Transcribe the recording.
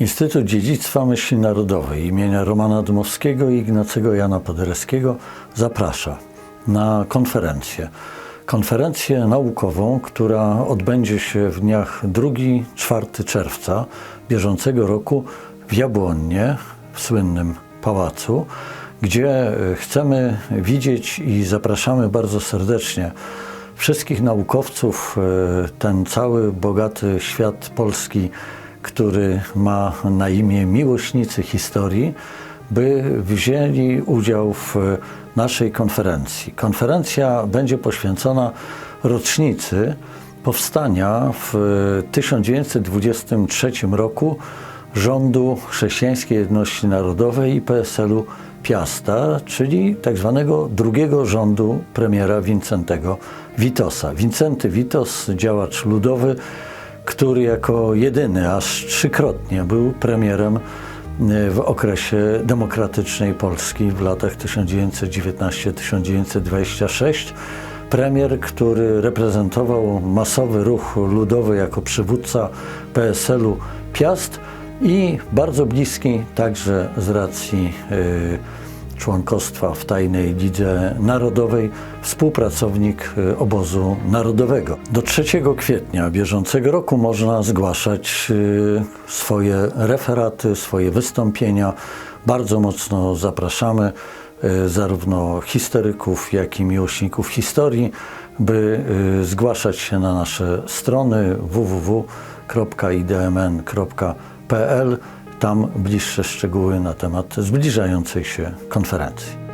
Instytut Dziedzictwa Myśli Narodowej imienia Romana Dmowskiego i Ignacego Jana Paderewskiego zaprasza na konferencję. Konferencję naukową, która odbędzie się w dniach 2-4 czerwca bieżącego roku w Jabłonnie, w słynnym pałacu, gdzie chcemy widzieć i zapraszamy bardzo serdecznie wszystkich naukowców, e, ten cały bogaty świat polski, który ma na imię miłośnicy historii, by wzięli udział w naszej konferencji. Konferencja będzie poświęcona rocznicy powstania w 1923 roku rządu Chrześcijańskiej Jedności Narodowej i PSL-u Piasta, czyli tak zwanego drugiego rządu premiera Wincentego Witosa. Wincenty Witos, działacz ludowy, który jako jedyny aż trzykrotnie był premierem w okresie demokratycznej Polski w latach 1919-1926. Premier, który reprezentował masowy ruch ludowy jako przywódca PSL-u Piast i bardzo bliski także z racji y, członkostwa w Tajnej Lidze Narodowej, współpracownik y, obozu narodowego. Do 3 kwietnia bieżącego roku można zgłaszać y, swoje referaty, swoje wystąpienia. Bardzo mocno zapraszamy y, zarówno historyków, jak i miłośników historii, by zgłaszać się na nasze strony www.idmn.pl. Tam bliższe szczegóły na temat zbliżającej się konferencji.